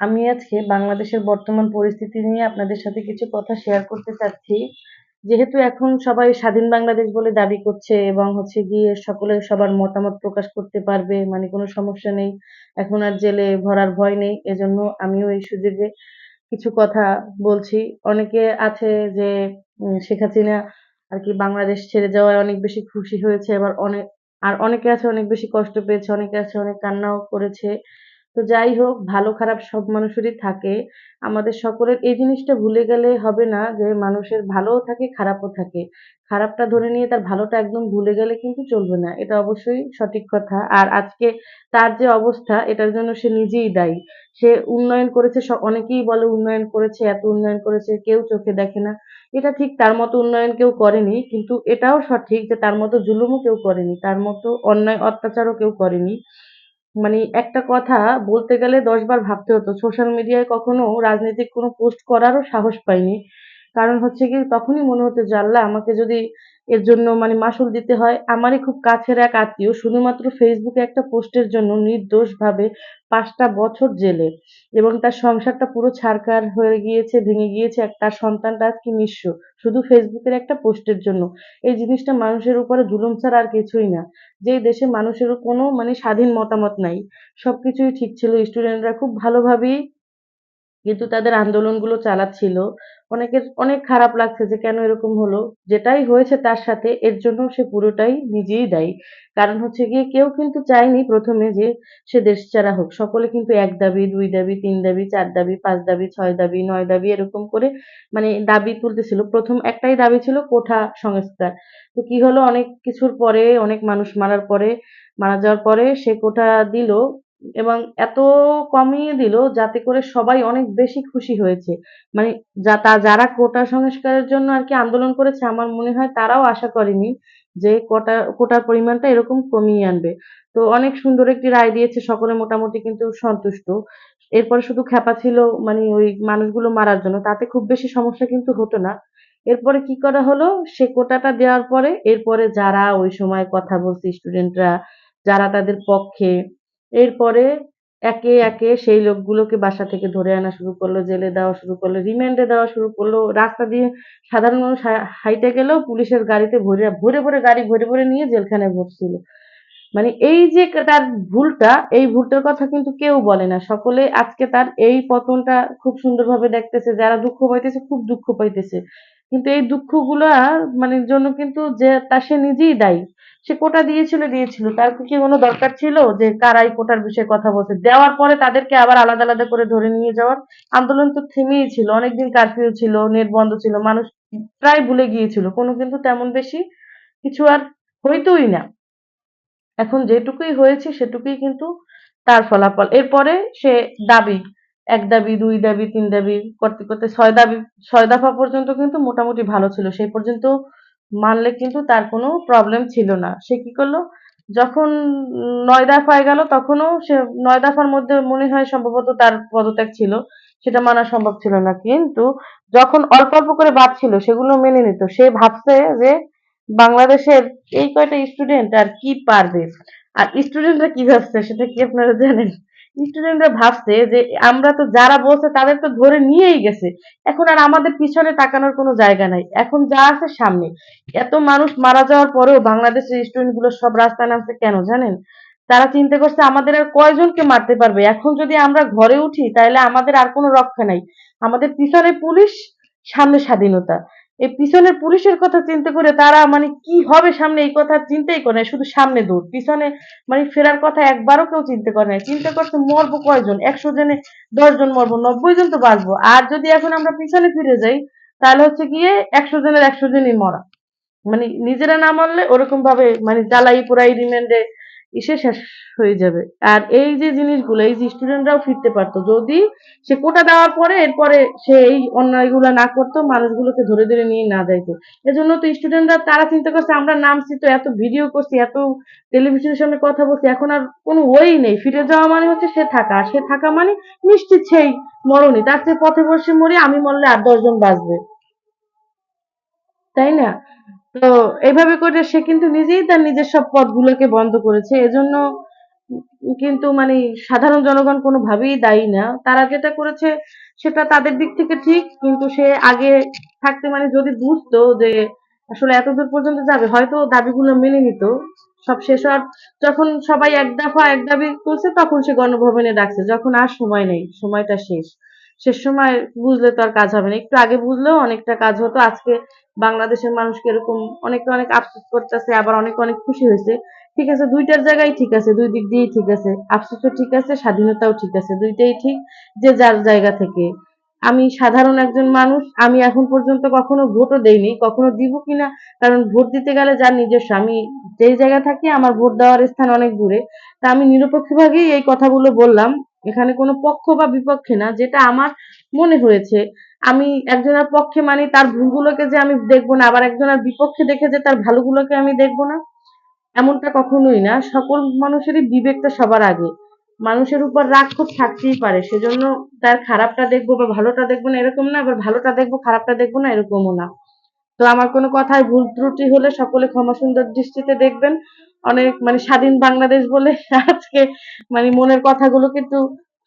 আমি আজকে বাংলাদেশের বর্তমান পরিস্থিতি নিয়ে আপনাদের সাথে কিছু কথা শেয়ার করতে চাচ্ছি। যেহেতু এখন সবাই স্বাধীন বাংলাদেশ বলে দাবি করছে এবং হচ্ছে গিয়ে সকলে সবার মতামত প্রকাশ করতে পারবে মানে কোনো সমস্যা নেই। এখন আর জেলে ভরার ভয় নেই, এজন্য আমিও এই সুযোগে কিছু কথা বলছি। অনেকে আছে যে শেখ হাসিনা আর কি বাংলাদেশ ছেড়ে যাওয়ায় অনেক বেশি খুশি হয়েছে, আবার অনেক আর অনেকে আছে অনেক বেশি কষ্ট পেয়েছে, অনেকে আছে অনেক কান্নাও করেছে। তো যাই হোক, ভালো খারাপ সব মানুষেরই থাকে। আমাদের সকলের এই জিনিসটা ভুলে গেলে হবে না যে মানুষের ভালোও থাকে, খারাপও থাকে। খারাপটা ধরে নিয়ে তার ভালোটা একদম ভুলে গেলে কিন্তু চলবে না। এটা অবশ্যই সঠিক কথা। আর আজকে তার যে অবস্থা, এটার জন্য সে নিজেই দায়ী। সে উন্নয়ন করেছে অনেকেই বলে উন্নয়ন করেছে, এত উন্নয়ন করেছে, কেউ চোখে দেখে না। এটা ঠিক, তার মতো উন্নয়ন কেউ করেনি, কিন্তু এটাও সঠিক যে তার মতো জুলুমও কেউ করেনি, তার মতো অন্যায়, অত্যাচারও কেউ করেনি। মানে একটা কথা বলতে গেলে ১০ বার ভাবতে হতো। সোশ্যাল মিডিয়ায় কখনো রাজনৈতিক কোনো পোস্ট করারও সাহস পাইনি। কারণ হচ্ছে গিয়ে তখনই মনে হতো যে আল্লাহ আমাকে যদি এর জন্য মানে মাসুল দিতে হয়, আমারই খুব কাছের এক আত্মীয় শুধুমাত্র ফেসবুকে একটা পোস্টের জন্য নির্দোষভাবে ৫ টা বছর জেলে এবং তার সংসারটা পুরো ছাড়কার হয়ে গিয়েছে, ভেঙে গিয়েছে। তার সন্তানটা আজকে নিঃস্ব। শুধু ফেসবুকের একটা পোস্টের জন্য। এই জিনিসটা মানুষের উপরে জুলুম ছাড়া আর কিছুই না। যেই দেশে মানুষেরও কোনো মানে স্বাধীন মতামত নাই। সবকিছুই ঠিক ছিল। স্টুডেন্টরা খুব ভালোভাবেই কিন্তু তাদের আন্দোলনগুলো চালাচ্ছিল। অনেকের অনেক খারাপ লাগছে যে কেন এরকম হলো? যেটাই হয়েছে তার সাথে এর জন্য সে পুরোটাই নিজেই দায়ী। কারণ হচ্ছে গিয়ে কেউ কিন্তু চায়নি প্রথমে যে সে দেশছাড়া হোক। সকলে কিন্তু এক দাবি, দুই দাবি, তিন দাবি, চার দাবি, পাঁচ দাবি, ছয় দাবি, নয় দাবি এরকম করে মানে দাবি তুলতেছিল। প্রথম একটাই দাবি ছিল কোঠা সংস্কার। তো কি হলো অনেক কিছুর পরে অনেক মানুষ মারার পরে মারা যাওয়ার পরে সে কোঠা দিল এবং এত কমিয়ে দিল যাতে করে সবাই অনেক বেশি খুশি হয়েছে। মানে যা, তা যারা কোটা সংস্কারের জন্য আর কি আন্দোলন করেছে, আমার মনে হয় তারাও আশা করেনি যে কোটা, কোটার পরিমাণটা এরকম কমিয়ে আনবে। তো অনেক সুন্দর একটি রায় দিয়েছে, সকলে মোটামুটি কিন্তু সন্তুষ্ট। এরপরে শুধু ক্ষেপা ছিল মানে ওই মানুষগুলো মারার জন্য। তাতে খুব বেশি সমস্যা কিন্তু হতো না। এরপরে কি করা হলো সে কোটাটা দেওয়ার পরে, এরপরে যারা ওই সময় কথা বলছে স্টুডেন্টরা যারা তাদের পক্ষে এরপরে একে, একে সেই লোকগুলোকে বাসা থেকে ধরে আনা শুরু করল, জেলে দেওয়া শুরু করল, রিমান্ডে দেওয়া শুরু করল। রাস্তা দিয়ে সাধারণ মানুষ হাইটে গেলেও পুলিশের গাড়িতে ভরে, ভরে, ভরে গাড়ি ভরে, ভরে নিয়ে জেলখানায় ভরছিল। মানে এই যে তার ভুলটা, এই ভুলটার কথা কিন্তু কেউ বলে না। সকলে আজকে তার এই পতনটা খুব সুন্দরভাবে দেখতেছে। যারা দুঃখ পাইতেছে খুব দুঃখ পাইতেছে। কিন্তু এই দুঃখগুলা মানে জন্য কিন্তু যে তা সে নিজেই দায়ী। সে কোটা দিয়েছিল, দিয়েছিল। তার কি কোনো দরকার ছিল যে কারা এই কোটার বিষয়ে কথা বলছে? দেওয়ার পরে তাদেরকে আবার আলাদা, আলাদা করে ধরে নিয়ে যাওয়ার? আন্দোলন তো থেমেই ছিল। অনেকদিন কারফিউ ছিল, নেট বন্ধ ছিল। মানুষ প্রায় ভুলে গিয়েছিল। কোনো কিন্তু তেমন বেশি কিছু আর হইতই না। এখন যেটুকুই হয়েছে সেটুকুই কিন্তু তার ফলাফল। এরপরে সে দাবি, ১ দাবি, দুই দাবি, তিন দাবি করতে, করতে ছয় দাবি ৬ দফা পর্যন্ত কিন্তু মোটামুটি ভালো ছিল। সেই পর্যন্ত মানলে কিন্তু তার কোনো প্রবলেম ছিল না। সে কি করল যখন নয় ৯ দফায় গেল তখনও সে নয় দফার মধ্যে মনে হয় সম্ভবত তার পদত্যাগ ছিল। সেটা মানা সম্ভব ছিল না। কিন্তু যখন অল্প, অল্প করে বাদ ছিল সেগুলো মেনে নিত। সে ভাবছে যে বাংলাদেশের এই কয়টা স্টুডেন্ট আর কি পারবে? আর স্টুডেন্টরা কি ভাবছে সেটা কি আপনারা জানেন? স্টুডেন্টরা ভাবছে যে আমরা তো যারা বলছে তাদের তো ধরে নিয়েই গেছে। এখন আর আমাদের পিছনে তাকানোর কোনো জায়গা নাই। এখন যা আছে সামনে। এত মানুষ মারা যাওয়ার পরেও বাংলাদেশের স্টুডেন্টগুলো সব রাস্তায় নামছে কেন জানেন? তারা চিন্তা করছে আমাদের আর কয়জনকে মারতে পারবে? এখন যদি আমরা ঘরে উঠি তাহলে আমাদের আর কোনো রক্ষা নাই। আমাদের পিছনে পুলিশ, সামনে স্বাধীনতা। এই পিছনের পুলিশের কথা চিন্তা করে তারা মানে কি হবে সামনে এই কথা চিন্তাই করে শুধু সামনে দৌড়। পিছনে মানে ফেরার কথা একবারও কেউ চিন্তা করে নাই। চিন্তা করছে মরবো কয়জন? ১০০ জনে ১০ জন মরবো, ৯০ জন তো বাঁচবো। আর যদি এখন আমরা পিছনে ফিরে যাই তাহলে হচ্ছে গিয়ে ১০০ জনের ১০০ জনই মরা। মানে নিজেরা না মানলে ওরকম ভাবে মানে জ্বালাই পোড়াই রিমান্ডে ইসে শেষ হয়ে যাবে। আর এই যে জিনিসগুলো এই যে স্টুডেন্টরাও ফিরতে পারতো যদি সে কোটা দেওয়ার পরে এরপরে সে এই অন্যায়গুলো না করতো মানুষগুলোকে ধরে, ধরে নিয়ে না যাইতো। এজন্য তো স্টুডেন্টরা তারা চিন্তা করছে আমরা নামছি তো এত ভিডিও করছি, এত টেলিভিশনের সামনে কথা বলছি এখন আর কোনো ওয়েই নেই। ফিরে যাওয়া মানে হচ্ছে সে থাকা। আর সে থাকা মানে নিশ্চিত সেই মরণই। তার চেয়ে পথে বসে মরি আমি মরলে আর দশজন বাঁচবে। তাই না? তো এভাবে করে সে কিন্তু নিজেই তার নিজের সব পথগুলোকে বন্ধ করেছে। এজন্য কিন্তু মানে সাধারণ জনগণ কোনোভাবেই দায়ী না। তারা যেটা করেছে সেটা তাদের দিক থেকে ঠিক। কিন্তু সে আগে থাকতে মানে যদি বুঝতো যে আসলে এতদূর পর্যন্ত যাবে হয়তো দাবিগুলো মেনে নিত। সব শেষ হওয়ার যখন সবাই এক দফা এক দাবি করছে তখন সে গণভবনে ডাকছে। যখন আর সময় নেই, সময়টা শেষ। শেষ সময় বুঝলে তো আর কাজ হবে না। একটু আগে বুঝলেও অনেকটা কাজ হতো। আজকে বাংলাদেশের মানুষকে এরকম অনেকে অনেক আফসোস করতেছে, আবার অনেক অনেক খুশি হয়েছে। ঠিক আছে, দুইটার জায়গায় ঠিক আছে। দুই দিক দিয়েই ঠিক আছে। আফসোসও ঠিক আছে, স্বাধীনতাও ঠিক আছে। দুইটাই ঠিক যে যার জায়গা থেকে। আমি সাধারণ একজন মানুষ। আমি এখন পর্যন্ত কখনো ভোটও দেইনি। কখনো দিব কিনা কারণ ভোট দিতে গেলে যার নিজস্ব আমি যেই জায়গায় থাকি আমার ভোট দেওয়ার স্থান অনেক দূরে। তা আমি নিরপেক্ষভাবেই এই কথাগুলো বললাম। এখানে কোনো পক্ষ বা বিপক্ষে না। যেটা আমার মনে হয়েছে। আমি একজনের পক্ষে মানি তার ভুলগুলোকে যে আমি দেখব না, আবার একজনের বিপক্ষে দেখে যে তার ভালোগুলোকে আমি দেখব না, এমনটা কখনোই না। সকল মানুষেরই বিবেকটা সবার আগে। মানুষের উপর রাগ খুব থাকতেই পারে। সেজন্য তার খারাপটা দেখব বা ভালোটা দেখব না এরকম না, আবার ভালোটা দেখব খারাপটা দেখব না এরকমও না। তো আমার কোনো কথায় ভুল ত্রুটি হলে সকলে ক্ষমা সুন্দর দৃষ্টিতে দেখবেন। অনেক মানে স্বাধীন বাংলাদেশ বলে আজকে মানে মনের কথাগুলো কিন্তু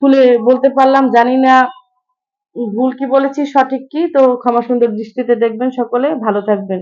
খুলে বলতে পারলাম। জানি না ভুল কি বলেছি, সঠিক কি? তো ক্ষমা সুন্দর দৃষ্টিতে দেখবেন সকলে। ভালো থাকবেন।